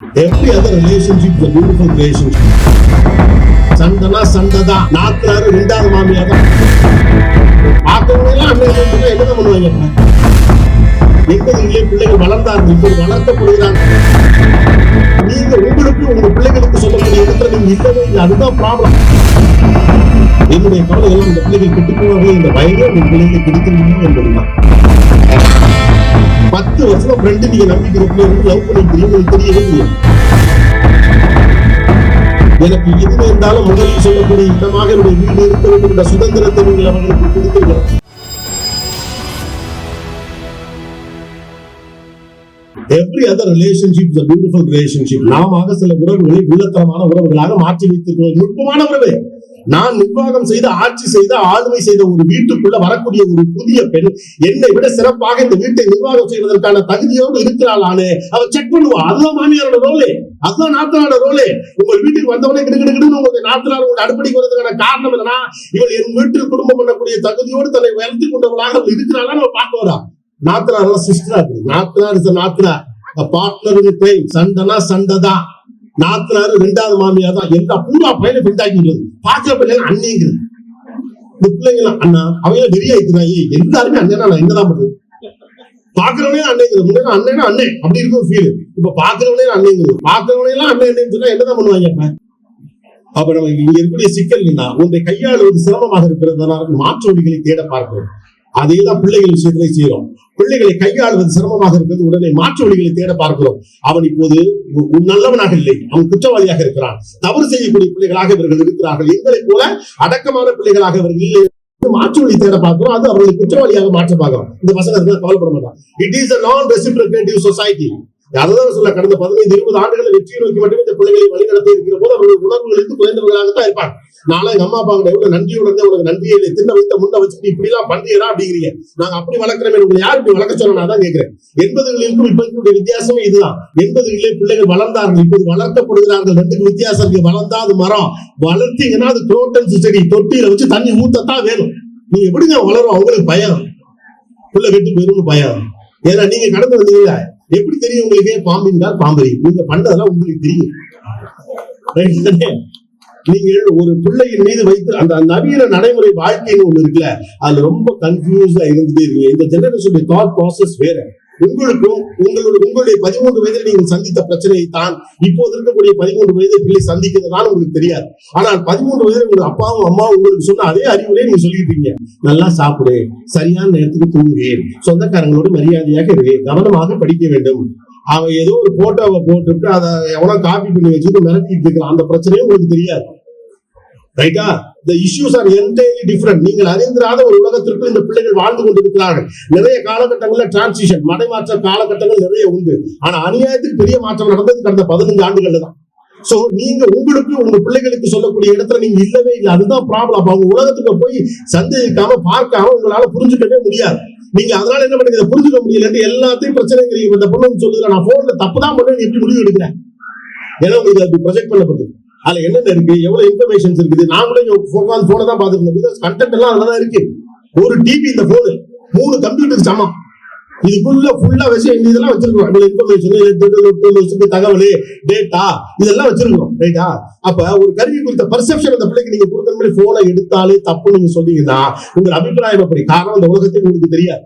Every other relationship beautiful relationship சண்டைனா சண்டை தான் நாத்தாரு ரெண்டாவது மாமியா தான். பார்க்கறவங்க என்ன அண்ணன் சொன்னா என்னதான் பண்ணுவாங்க? எண்பதுகளிலே பிள்ளைகள் வளர்ந்தார்கள். இப்போது வளர்க்கப்படுகிறாங்க நீங்க உங்களுக்கு உங்க பிள்ளைகளுக்கு சொல்லக்கூடிய இடத்துல நீங்க இல்லவே இல்லை. அதுதான் ப்ராப்ளம் என்னுடைய கவலை எல்லாம் இந்த பிள்ளைகள் கெட்டு இந்த பயமே உங்க பிள்ளைகளை கெடுக்கணும் என்பதுதான். பத்து வருஷம் ஃப்ரெண்டு நீங்க நம்பிக்கிற இருந்து லவ் பண்ணி தெரியும் தெரியவே தெரியும் எனக்கு எது இருந்தாலும் முதலில் சொல்லக்கூடிய இடமாக என்னுடைய வீடு இருக்க வேண்டும் என்ற சுதந்திரத்தை நீங்கள் அவர்களுக்கு கொடுத்தீர்கள். Every other relationship is beautiful relationship நாம சில உறவுகளை உள்ளத்தனமான உறவுகளாக மாற்றி வைத்திருக்கிறோம். நுட்பமான உறவு. நான் நிர்வாகம் செய்த ஆட்சி செய்த ஆளுமை செய்த ஒரு வீட்டுக்குள்ள வரக்கூடிய ஒரு புதிய பெண் என்னை விட சிறப்பாக இந்த வீட்டை நிர்வாகம் செய்வதற்கான தகுதியோடு இருக்கிறாளானே அவ செக் பண்ணுவா. அதுதான் மாமியாரோட ரோலே அதுதான் நாத்தனாரோட ரோலே உங்கள் வீட்டுக்கு வந்தவனே கிடுகிடுன்னு உங்க நாத்தனார் உங்களை அடுப்படிக்கு வரதுக்கான காரணம் என்னன்னா இவள் என் வீட்டில் குடும்பம் பண்ணக்கூடிய தகுதியோடு தன்னை உயர்த்தி கொண்டவளாக இருக்கிறாளா நம்ம பார்க்க வரா நாத்தனார் சிஸ்டரா இருக்கு நாத்தனார் இஸ் நாத்தனார். பார்ட்னர் இன் சண்டைனா சண்டை தான் நாத்தனாரு ரெண்டாவது மாமியா தான். எல்லா பூரா பையனை பெண்டாக்கிட்டு பாக்குற பிள்ளைங்க அண்ணேங்குது இந்த பிள்ளைங்க அண்ணா அவங்க வெறியா இருக்கிறாங்க எல்லாருமே அண்ணனா நான் என்னதான் பண்றது பாக்குறவனே அண்ணேங்கிறது. முன்னாடி அண்ணனா அண்ணே அப்படி இருக்கும் ஃபீல் இப்ப பாக்குறவனே அண்ணேங்கிறது. பாக்குறவனே எல்லாம் அண்ணன் அண்ணன் சொன்னா என்னதான் பண்ணுவாங்க அப்ப? அப்ப நம்ம இங்க இருக்கக்கூடிய சிக்கல் என்ன? உன்னை கையாளுவது சிரமமாக இருக்கிறதுனால மாற்று வழிகளை தேட பார்க்கிறோம். அதே தான் பிள்ளைகள் விஷயத்திலே செய்யறோம் பிள்ளைகளை கையாளுவது சிரமமாக இருக்கிறது. உடனே மாற்று வழிகளை தேட பார்க்கிறோம். அவன் இப்போது நல்லவனாக இல்லை. அவன் குற்றவாளியாக இருக்கிறான். தவறு செய்யக்கூடிய பிள்ளைகளாக இவர்கள் இருக்கிறார்கள். எங்களைப் போல அடக்கமான பிள்ளைகளாக இவர்கள் இல்லை. மாற்று வழி தேட பார்க்கிறோம். அது அவர்களை குற்றவாளியாக மாற்ற பார்க்கிறோம். இந்த பசங்க கவலைப்பட மாட்டான். இட் இஸ் அ நான் ரெசிப்ரேட்டிவ் சொசைட்டி அதுதான் சொல்ல கடந்த பதினைந்து இருபது ஆண்டுகளில் வெற்றியை நோக்கி மட்டுமே இந்த பிள்ளைகளை வழிநடத்தி இருக்கிற போது அவர்கள் உணர்வுகளுக்கு குறைந்தவர்களாகத்தான் இருப்பாங்க நாளை எங்க அம்மா அப்பா கிட்ட எவ்வளவு நன்றியோட இருந்தேன் உனக்கு நன்றியை இல்லை. தின்ன வைத்த முன்ன வச்சுட்டு இப்படி எல்லாம் பண்றீரா அப்படிங்கிறீங்க. நாங்க அப்படி வளர்க்கிறோமே உங்களை யார் இப்படி வளர்க்க சொன்னா தான் கேட்கிறேன். எண்பதுகளிலும் இப்ப இருக்கக்கூடிய வித்தியாசமே இதுதான். எண்பதுகளிலே பிள்ளைகள் வளர்ந்தார்கள். இப்போது வளர்க்கப்படுகிறார்கள். ரெண்டுக்கு வித்தியாசம் இருக்கு. வளர்ந்தா அது மரம். வளர்த்தீங்கன்னா அது குரோட்டன்ஸ் செடி தொட்டியில வச்சு தண்ணி ஊத்தத்தான் வேணும். நீ எப்படிங்க வளரும்? அவங்களுக்கு பயம். புள்ள கெட்டு போயிரும் பயம். ஏன்னா நீங்க கடந்து வந்தீங்களா எப்படி தெரியும் உங்களுக்கு? பாம்பின் தான் பாம்பரி நீங்க பண்ணதெல்லாம் உங்களுக்கு தெரியும். நீங்கள் ஒரு பிள்ளையின் மீது வைத்து அந்த நவீன நடைமுறை வாழ்க்கைன்னு ஒண்ணு இருக்குல்ல அதுல ரொம்ப கன்ஃபியூஸ்டா இருந்துட்டே இருக்கீங்க. இந்த ஜெனரேஷனுடைய தாட் ப்ராசஸ் வேற. உங்களுக்கும் உங்களுடைய உங்களுடைய பதிமூன்று வயதில் நீங்கள் சந்தித்த பிரச்சனையை தான் இப்போது இருக்கக்கூடிய பதிமூன்று வயது பிள்ளை சந்திக்கிறது தான் உங்களுக்கு தெரியாது. ஆனால் பதிமூன்று வயதில் உங்க அப்பாவும் அம்மாவும் உங்களுக்கு சொன்ன அதே அறிவுரை நீங்க சொல்லிட்டு நல்லா சாப்பிடு சரியான நேரத்துக்கு தூங்கு சொந்தக்காரங்களோடு மரியாதையாக இரு கவனமாக படிக்க வேண்டும். அவன் ஏதோ ஒரு போட்டோவை போட்டுட்டு அதை எவ்வளவு காப்பி பண்ணி வச்சுட்டு மிரட்டிட்டு இருக்கிறான் அந்த பிரச்சனையும் உங்களுக்கு தெரியாது. ரைட்டா இந்த இஷ்யூஸ் ஆர் என்டையர்லி டிஃப்ரெண்ட் நீங்கள் அறிந்திராத ஒரு உலகத்திற்குள் இந்த பிள்ளைகள் வாழ்ந்து கொண்டிருக்கிறார்கள். நிறைய காலகட்டங்கள்ல டிரான்சிஷன் மடைமாற்ற காலகட்டங்கள் நிறைய உண்டு. ஆனா அநியாயத்துக்கு பெரிய மாற்றம் நடந்தது கடந்த பதினஞ்சு ஆண்டுகள்ல தான். சோ நீங்க உங்களுக்கு உங்க பிள்ளைகளுக்கு சொல்லக்கூடிய இடத்துல நீங்க இல்லவே இல்லை. அதுதான் ப்ராப்ளம் அப்ப அவங்க உலகத்துக்கு போய் சந்தேகிக்காம பார்க்காம உங்களால புரிஞ்சுக்கவே முடியாது. நீங்க அதனால என்ன பண்ணுங்க புரிஞ்சுக்க முடியலன்னு எல்லாத்தையும் பிரச்சனைங்கிறீங்க இந்த பொண்ணு சொல்லுங்க நான் போன்ல தப்பு தான் பண்ணேன் எப்படி முடிவு எடுக்கிறேன்? ஏன்னா உங்களுக்கு அப்படி ப்ரொஜெக்ட் பண்ணப்பட்டது அதுல என்னென்ன இருக்கு? எவ்வளவு இன்ஃபர்மேஷன்ஸ் இருக்குது? நாங்களே உட்காந்து போனை தான் பார்த்துருந்தோம் பிகாஸ் கண்டென்ட் எல்லாம் அதுலதான் இருக்கு. ஒரு டிவி இந்த போனு மூணு கம்ப்யூட்டருக்கு சமம். இதுக்குள்ள ஃபுல்லா வச்சு இதெல்லாம் வச்சிருக்கோம். இவ்வளவு இன்ஃபர்மேஷன் தகவல் டேட்டா இதெல்லாம் வச்சிருக்கோம். ரைட்டா அப்ப ஒரு கருவி குறித்த பர்செப்ஷன் அந்த பிள்ளைக்கு நீங்க கொடுத்த மாதிரி போனை எடுத்தாலே தப்பு நீங்க சொன்னீங்கன்னா உங்க அபிப்பிராயம் அப்படி காரணம் அந்த உலகத்தை உங்களுக்கு தெரியாது.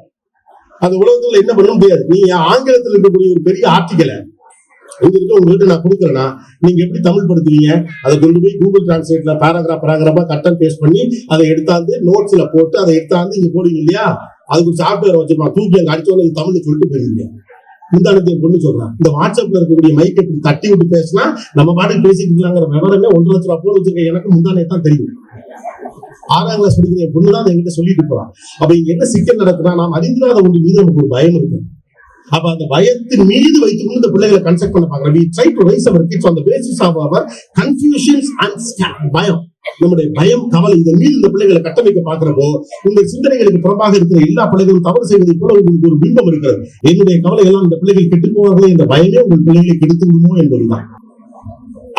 அந்த உலகத்துல என்ன பண்ண முடியாது நீங்க ஆங்கிலத்தில் இருக்கக்கூடிய ஒரு பெரிய ஆர்டிக்கலை இங்க இருக்க உங்ககிட்ட நான் கொடுக்குறேன்னா நீங்க எப்படி தமிழ் படுத்துவீங்க? அதை கொண்டு போய் கூகுள் டிரான்ஸ்லேட்ல பேராகிராஃப் பேராகிராஃபா கட்டன் பேஸ்ட் பண்ணி அதை எடுத்தாந்து நோட்ஸ்ல போட்டு அதை எடுத்தாந்து இங்க போடுவீங்க இல்லையா? அதுக்கு சாஃப்ட்வேர் வச்சிருப்பான் தூக்கி அங்க அடிச்சோன்னு தமிழ் தமிழ்ல சொல்லிட்டு போயிருவீங்க முந்தானத்தை பொண்ணு சொல்றான் இந்த வாட்ஸ்அப்ல இருக்கக்கூடிய மைக் இப்படி தட்டி விட்டு பேசினா நம்ம பாட்டுக்கு பேசிட்டு இருக்கலாங்கிற விவரமே ஒன்றரை லட்ச ரூபா போன் வச்சிருக்க எனக்கு முந்தானே தான் தெரியும். ஆறாம் கிளாஸ் படிக்கிற பொண்ணு தான் அதை எங்கிட்ட சொல்லிட்டு போறான் அப்ப இங்க என்ன சிக்கல் நடக்குதுன்னா நாம் அறிந்திராத ஒன்று மீது நமக்கு ஒரு பயம் இருக்கு. அப்ப அந்த பயத்தின் மீது வைத்துக்கொண்டு இந்த பிள்ளைகளை கன்செக்ட் பண்ண பாக்குறோம் we try to raise our kids on the basis of our confusions பயம். நம்முடைய பயம் கவலை இதன் மீது இந்த பிள்ளைகளை கட்டமைக்க பாக்குறப்போ உங்கள் சிந்தனைகளுக்கு புறம்பாக இருக்கிற எல்லா பிள்ளைகளும் தவறு செய்வதை போல உங்களுக்கு ஒரு பிம்பம் இருக்கிறது. என்னுடைய கவலை எல்லாம் இந்த பிள்ளைகள் கெட்டு போவார்களே இந்த பயமே உங்கள் பிள்ளைகளை கெடுத்து விடுமோ என்பதுதான்.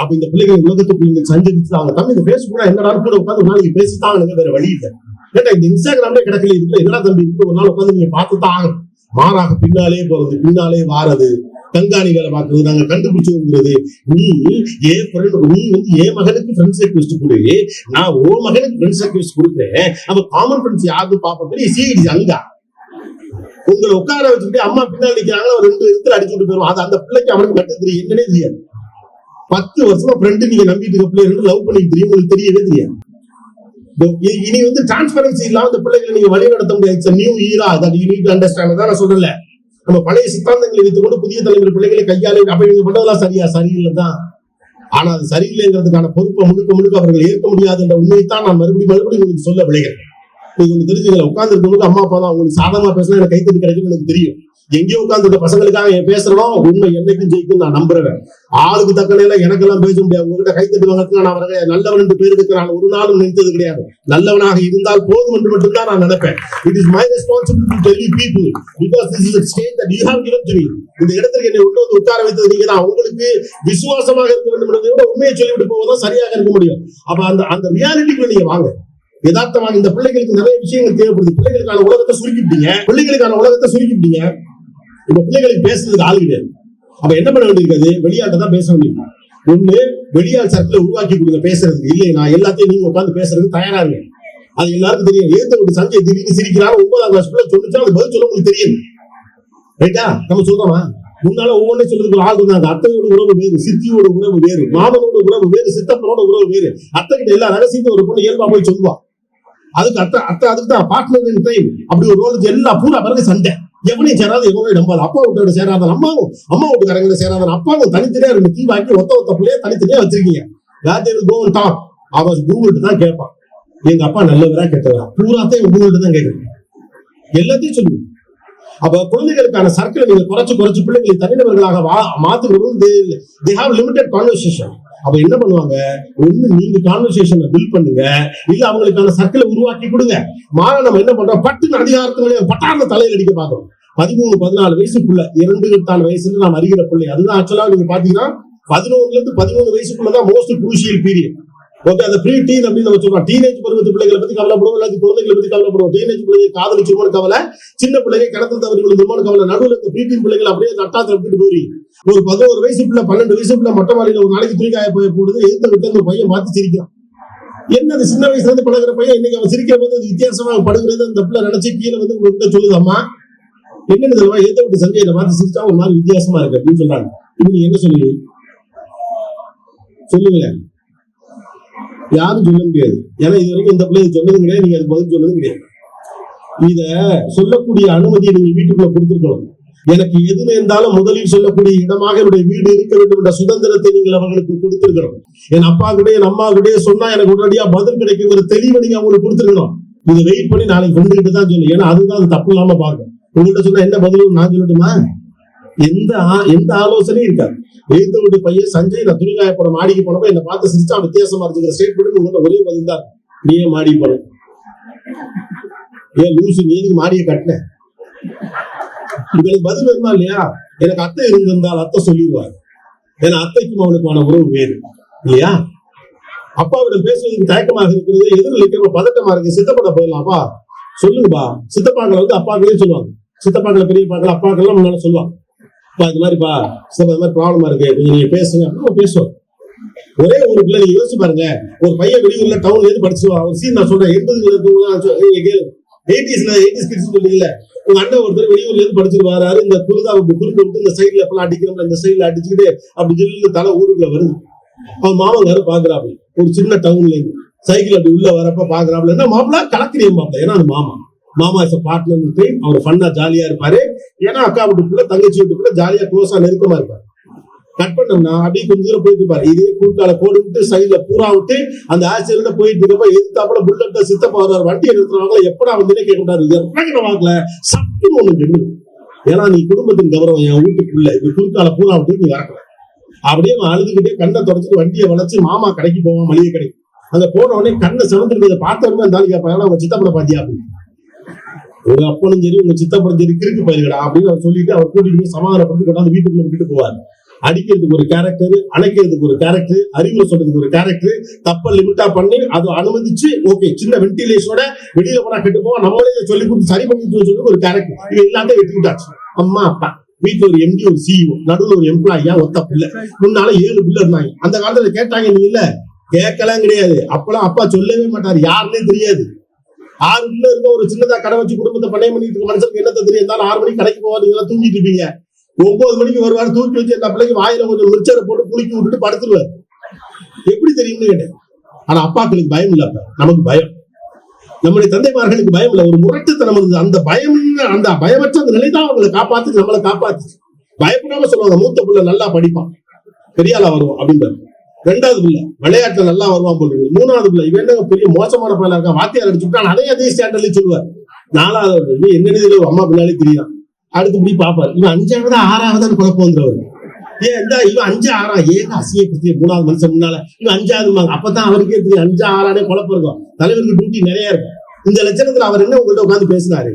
அப்ப இந்த பிள்ளைகள் உலகத்துக்கு நீங்கள் சஞ்சரித்து தம்பி இந்த பேச என்னடா கூட உட்காந்து நாளைக்கு பேசித்தாங்க வேற வழி இல்லை. ஏன்னா இந்த இன்ஸ்டாகிராம்ல கிடக்கல இதுல என்னடா தம்பி இருக்கு ஒரு நாள் உட்காந்து நீங்க பார்த்து தான் ஆகணும். மாறாக பின்னாலே போறது பின்னாலே வாரது. கண்காணி வேலை பார்க்கறது நாங்க கண்டுபிடிச்சோங்கிறது ஏன் என் மகனுக்கு ஃப்ரெண்ட்ஸ் ரெக்வெஸ்ட் கொடு. நான் ஓ மகனுக்கு ஃப்ரெண்ட்ஸ் ரெக்வெஸ்ட் கொடுக்குறேன். அப்ப காமன் ஃப்ரெண்ட்ஸ் யாரும் பார்ப்போம். பெரிய சிஐடி அங்கா. உங்களை உட்கார வச்சுக்கிட்டு அம்மா பின்னாடி நிக்கிறாங்களா? ஒரு ரெண்டு இடத்துல அடிச்சுட்டு போயிடும் அது அந்த பிள்ளைக்கு அவனுக்கு கட்ட தெரியும். என்னன்னே தெரியாது. பத்து வருஷமா ஃப்ரெண்டு நீங்க நம்பிட்டு இருக்க பிள்ளை ரெண்டு லவ் பண்ணிட்டு தெரியும். உங்களுக்கு தெரியவே தெரியாது. இனி வந்து டிரான்ஸ்பரன்சி இல்லாம இந்த பிள்ளைகளை நீங்க வழி நடத்த முடியாது. New era that you need understand தான் நான் சொல்லல நம்ம பழைய சித்தாந்தங்களை வைத்துக்கொண்டு புதிய தலைமுறை பிள்ளைகளை கையாளி அப்ப நீங்க பண்றதெல்லாம் சரியா? சரியில்லை தான் ஆனா அது சரியில்லைங்கிறதுக்கான பொறுப்பை முழுக்க முழுக்க அவர்கள் ஏற்க முடியாது என்ற உண்மையைத்தான் நான் மறுபடியும் மறுபடியும் உங்களுக்கு சொல்ல விளைகிறேன் நீங்க ஒண்ணு தெரிஞ்சுக்கல உட்கார்ந்து இருக்கவங்களுக்கு அம்மா அப்பா தான் உங்களுக்கு சாதமா பேசினா எனக்கு கைத்தட்டி கிடைக்கும் எனக்கு தெரியும். எங்கேயோ உட்கார்ந்து இந்த பசங்களுக்காக என் பேசுறனோ உண்மை என்னைக்கும் ஜெயிக்கும் நான் நம்புறேன் ஆளுக்கு தக்கனையில எனக்கு எல்லாம் பேச முடியாது. உங்ககிட்ட கைத்தட்டி வாங்கிறதுக்கு நான் வரங்க நல்லவன் என்று பேருக்கு நான் ஒரு நாளும் நினைத்தது கிடையாது. நல்லவனாக இருந்தால் போதும் என்று மட்டும்தான் நான் நினைப்பேன். It is my responsibility to tell you people because this is state that you have given to me இந்த இடத்துக்கு என்னை உள்ள வந்து உட்கார வைத்தது நீங்க தான். உங்களுக்கு விசுவாசமாக இருக்க வேண்டும் என்பதை விட உண்மையை சொல்லிவிட்டு போவதுதான் சரியாக இருக்க முடியும். அப்ப அந்த அந்த ரியாலிட்டிக்குள்ள நீங்க வாங்க. யதார்த்தமாக இந்த பிள்ளைகளுக்கு நிறைய விஷயங்கள் தேவைப்படுது. பிள்ளைகளுக்கான உலகத்தை சுருக்கிட்டீங்க பிள்ளைகளுக்கான உலகத்தை சுருக்கிட்டீங்க இந்த பிள்ளைகளுக்கு பேசுறதுக்கு ஆள் கிடையாது. அப்ப என்ன பண்ண வேண்டியிருக்காது வெளியாட்ட தான் பேச வேண்டியிருக்கும். ஒண்ணு வெளியால் சர்க்கிளை உருவாக்கி கொடுங்க பேசுறதுக்கு இல்லை நான் எல்லாத்தையும் நீங்க உட்காந்து பேசுறதுக்கு தயாரா இருக்கு அது எல்லாருக்கும் தெரியும். ஏத்த விட்டு சஞ்சய் திடீர்னு சிரிக்கிறான் ஒன்பதாம் கிளாஸ் பிள்ளை சொல்லிச்சா அது பதில் சொல்ல உங்களுக்கு தெரியும். ரைட்டா நம்ம சொல்றோமா? முன்னால ஒவ்வொன்றும் சொல்றதுக்கு ஆள் இருந்தாங்க அத்தையோட உறவு வேறு சித்தியோட உறவு வேறு மாமனோட உறவு வேறு சித்தப்பனோட உறவு வேறு. அத்தை கிட்ட எல்லா ரகசியத்தையும் ஒரு பொண்ணு இயல்பா போய் சொல்லுவா. அதுக்கு அத்தை அத்தை அதுக்கு தான் பார்ட்னர் டைம் அப்படி ஒரு ரோலுக்கு எல்லா பூரா பிறகு சண்டை. எவனையும் சேராத எவனையும் நம்பாது அப்பா வீட்டோட சேராத அம்மாவும் அம்மா வீட்டுக்காரங்க சேராத அப்பாவும் தனித்தனியா ரெண்டு தீ வாக்கி ஒத்த ஒத்த பிள்ளைய தனித்தனியா வச்சிருக்கீங்க. யார்கிட்ட கோவன் டாப் அவன் கூகுள்கிட்ட தான் கேட்பான் எங்க அப்பா நல்லவரா கெட்டவரா? பூராத்தையும் கூகுள்கிட்ட தான் கேட்கணும் எல்லாத்தையும் சொல்லுவோம் அப்ப குழந்தைகளுக்கான சர்க்கிளை நீங்க குறைச்சு குறைச்சு பிள்ளைங்களை தனிநபர்களாக வா- தே ஹாவ் லிமிடெட் கான்வர்சேஷன் அப்ப என்ன பண்ணுவாங்க? ஒண்ணு நீங்க கான்வர்சேஷனை பில்ட் பண்ணுங்க. இல்ல அவங்களுக்கான சர்க்கிளை உருவாக்கி கொடுங்க. மாற நம்ம என்ன பண்றோம்? பட்டுன்னு அதிகாரத்தினுடைய பட்டாரண தலையில் அடிக்க பாக்குறோம் பதிமூணு பதினாலு வயசுக்குள்ள இரண்டு எட்டான வயசுல நாம் அறிகிற பிள்ளை. அதுதான் ஆக்சுவலா நீங்க பாத்தீங்கன்னா பதினொன்னுல இருந்து பதிமூணு வயசுக்குள்ளதான் மோஸ்ட் குரூசியல் பீரியட் ஓகே அந்த ப்ரீ டீன் அப்படின்னு நம்ம சொல்றோம். டீனேஜ் பருவத்து பிள்ளைகளை பத்தி கவலைப்படுவோம் இல்லாத குழந்தைகளை பத்தி கவலைப்படுவோம். டீனேஜ் பிள்ளைங்க காதலிச்சுமோன்னு கவலை சின்ன பிள்ளைங்க கடத்தல் தவறி விழுந்துமோன்னு கவலை. நடுவில் இருக்க ப்ரீ டீன் பிள்ளைகள் அப்படியே நட்டாத்துல விட்டுட்டு போறீங்க. ஒரு பதினோரு வயசு பிள்ளை பன்னெண்டு வயசு பிள்ளை மொட்டை மாடியில ஒரு நாளைக்கு துணிக்காய போய் போடுது எதிர்த்த விட்டு அந்த பையன் பார்த்து சிரிக்கிறான். என்னது சின்ன வயசுல இருந்து பழகிற பையன்? இன்னைக்கு அவன் சிரிக்கிற போது அது வித்தியாசமா படுகிறது அந்த பிள்ளை நினைச்சு கீழே வந்து உங்ககிட்ட சொல்லுது அம்மா என்னன்னு தெரியுமா ஏத்த விட்டு சஞ்சய் பார்த்து சிரிச்சா ஒரு மாதிரி வித்தியாசமா இருக்கு அப்படின்னு சொல்றாங்க. இப்ப நீங்க என்ன சொல்லுவீங்க சொல்லுங்களேன் யாரும் சொல்ல முடியாது. ஏன்னா இது வரைக்கும் இந்த பிள்ளை சொன்னது கிடையாது நீங்க அது பதில் சொன்னது கிடையாது. இத சொல்லக்கூடிய அனுமதியை நீங்க வீட்டுக்குள்ள கொடுத்துருக்கணும். எனக்கு எது இருந்தாலும் முதலில் சொல்லக்கூடிய இடமாக என்னுடைய வீடு இருக்க வேண்டும் என்ற சுதந்திரத்தை நீங்கள் அவர்களுக்கு கொடுத்திருக்கணும் என் அப்பா கூட என் அம்மா கூட சொன்னா எனக்கு உடனடியா பதில் கிடைக்குங்கிற தெளிவை நீங்க அவங்களுக்கு கொடுத்துருக்கணும். இதை வெயிட் பண்ணி நாளைக்கு கொண்டுகிட்டு தான் சொல்லணும். ஏன்னா அதுதான் அது தப்பு இல்லாம பார்க்கும் உங்கள்கிட்ட சொன்னா என்ன பதில் நான் சொல்லட்டுமா? எந்த எந்த ஆலோசனையும் இருக்காது. எழுத்த விட்டு பையன் சஞ்சய் நான் துணிகாய படம் மாடிக்கு போனப்ப என்ன பார்த்து சிரிச்சா வித்தியாசமா இருக்குங்கிற ஸ்டேட்மெண்ட் உங்கள்ட்ட ஒரே பதில் தான். நீயே மாடி போன? ஏன் லூசு நீ எதுக்கு மாடியை கட்டின? உங்களுக்கு பதில் வருமா இல்லையா? எனக்கு அத்தை இருந்திருந்தால் அத்தை சொல்லிடுவார். ஏன்னா அத்தைக்கும் அவனுக்கான உறவு வேறு. இல்லையா? அப்பாவிடம் பேசுவதற்கு தயக்கமாக இருக்கிறது. எதிர்நிலைக்கிற பதட்டமா இருக்கு. சித்தப்பட போயிடலாம்ப்பா சொல்லுங்கப்பா. சித்தப்பாக்களை வந்து அப்பாக்களே சொல்லுவாங்க. சித்தப்பாக்களை பெரியப்பாக்கள் அப்பாக்கள்லாம் முன்னால சொல்லுவாங்க. அப்பா இது மாதிரிப்பா சித்தப்பா இது மாதிரி ப்ராப்ளமா இருக்கு. கொஞ்சம் நீங்க பேசுங்க. அப்படின்னு பேசுவோம். ஒரே ஒரு பிள்ளை நீங்க யோசிச்சு பாருங்க. ஒரு பையன் வெளியூர்ல டவுன்ல இருந்து படிச்சுவான் ஒரு சீன் நான் சொல்றேன். எண்பதுல இருக்கவங்க எயிட்டிஸ்ல எயிட்டிஸ் கிட்ஸ் சொல்றீங்கல்ல. உங்க அண்ணன் ஒருத்தர் வெளியூர்ல இருந்து படிச்சுட்டு வராரு இந்த குருதா அப்படி குறுக்கு விட்டு இந்த சைட்ல எப்பெல்லாம் அடிக்கிறோம் இந்த சைட்ல அடிச்சுக்கிட்டு அப்படி ஜில்லு தலை ஊருக்குள்ள வருது. அவன் மாமங்காரு பாக்குறாப்புல ஒரு சின்ன டவுன்ல இருந்து. சைக்கிள் அப்படி உள்ள வரப்ப பாக்குறாப்புல என்ன மாப்பிள? கலக்கிறீங்க மாப்பிள ஏன்னா அது மாமா. மாமா இஸ் பார்ட்னர் டைம் அவர் ஃபன்னா ஜாலியா இருப்பாரு. ஏன்னா அக்கா வீட்டுக்குள்ள தங்கச்சி வீட்டுக்குள்ள ஜாலியா க்ளோஸா நெருக்கமா இருப்பாரு. கட் பண்ணோம்னா அப்படியே கொஞ்சம் தூரம் போயிட்டு இருப்பாரு. இதே கூட்டால போட்டு விட்டு சைட்ல பூரா விட்டு அந்த ஆசிரியர்ல போயிட்டு இருக்கப்ப எதிர்த்தாப்புல புல்லட்ட சித்தப்பா வர்றாரு வண்டி நிறுத்துறவங்க எப்படா வந்துனே கேட்கக்கூடாது இறங்கின வாங்கல. சட்டுன்னு ஒண்ணு கெடு ஏன்னா நீ குடும்பத்தின் கௌரவம் என் வீட்டுக்குள்ள இப்ப குறுக்கால பூரா விட்டு நீ வரக்கூடாது. அப்படியே அவன் அழுதுகிட்டே கண்ணை தொடச்சிட்டு வண்டியை வளைச்சு மாமா கடைக்கு போவான் மளிகை கடைக்கு. அங்க போன உடனே கண்ணை செவந்துருக்கிறத பார்த்த உடனே அந்த ஆளு கேட்பாங்க அவங்க சித்தப்பனை பாத்தியா அப்படின்னு. உங்க அப்பனும் சரி உங்க சித்தப்பனும் சரி கிறுக்கு பயிருக்கடா அப்படின்னு அவர் சொல்லிட்டு அவர் கூட்டிட்டு போய் சமாதானப்படுத்தி கொண்டாந்து வீட்டுக்குள்ள விட்டுட்டு போவார். அடிக்கிறதுக்கு ஒரு கேரக்டர் அணைக்கிறதுக்கு ஒரு கேரக்டர் அறிவுரை சொல்றதுக்கு ஒரு கேரக்டர் தப்ப லிமிட்டா பண்ணி அதை அனுமதிச்சு ஓகே சின்ன வென்டிலேஷனோட வெளியில போனா கெட்டு போவோம் நம்மளே சொல்லி கொடுத்து சரி பண்ணி சொல்லி ஒரு கேரக்டர் இது எல்லாத்தையும் வெட்டி விட்டாச்சு. அம்மா அப்பா வீட்டுல ஒரு எம்டி ஒரு சிஇஓ நடுவில் ஒரு எம்ப்ளாயியா ஒத்த பிள்ளை. முன்னால ஏழு பிள்ளை இருந்தாங்க. அந்த காலத்துல கேட்டாங்க நீ இல்ல. கேட்கலாம் கிடையாது. அப்பெல்லாம் அப்பா சொல்லவே மாட்டாரு. யாருன்னே தெரியாது. ஆறு உள்ள இருக்க ஒரு சின்னதா கடை வச்சு குடும்பத்தை பண்ணை பண்ணிட்டு இருக்க மனுஷனுக்கு என்ன தெரியும் இருந்தாலும் ஆறு மணிக்கு கடைக்கு போவா நீங்க தூங்கிட்டு இருப்பீங்க. ஒன்பது மணிக்கு வருவாரு தூக்கி வச்சு அந்த பிள்ளைக்கு வாயில கொஞ்சம் உச்சரை போட்டு குளிக்கி விட்டுட்டு படுத்துருவாரு. எப்படி தெரியும்னு கேட்டேன். ஆனா அப்பாக்களுக்கு பயம் இல்ல நமக்கு பயம். நம்முடைய தந்தைமார்களுக்கு பயம் இல்ல. ஒரு முரட்டுத்தனம் இருந்தது. அந்த பயம் அந்த பயமற்ற அந்த நிலைதான் அவங்களை காப்பாத்து நம்மளை காப்பாத்து பயப்படாம சொல்லுவாங்க. மூத்த பிள்ளை நல்லா படிப்பான். பெரிய ஆளா அப்படின்னு ரெண்டாவது பிள்ளை. விளையாட்டுல நல்லா வருவான் போல மூணாவது பிள்ளை இவன் என்னங்க பெரிய மோசமான பயில இருக்கா வாத்தியார் அடிச்சுட்டான் அதே அதே ஸ்டாண்டர்ட்ல சொல்லுவார். நாலாவது இது என்ன இதுல அம்மா பின்னாலே தெரியும். அடுத்து இப்படி பாப்பாரு இவன் அஞ்சாவது ஆறாவது குழப்பம் வந்துருவாரு ஏன் இந்த இவன் அஞ்சு ஆறா? ஏன் அசிய மூணாவது மனுஷன் முன்னால. இவன் அஞ்சாவது அப்பதான் அவருக்கே தெரியும். அஞ்சு ஆறானே குழப்பம் இருக்கும். தலைவருக்கு டியூட்டி நிறைய இருக்கும். இந்த லட்சணத்துல அவர் என்ன உங்கள்கிட்ட உட்காந்து பேசினாரு?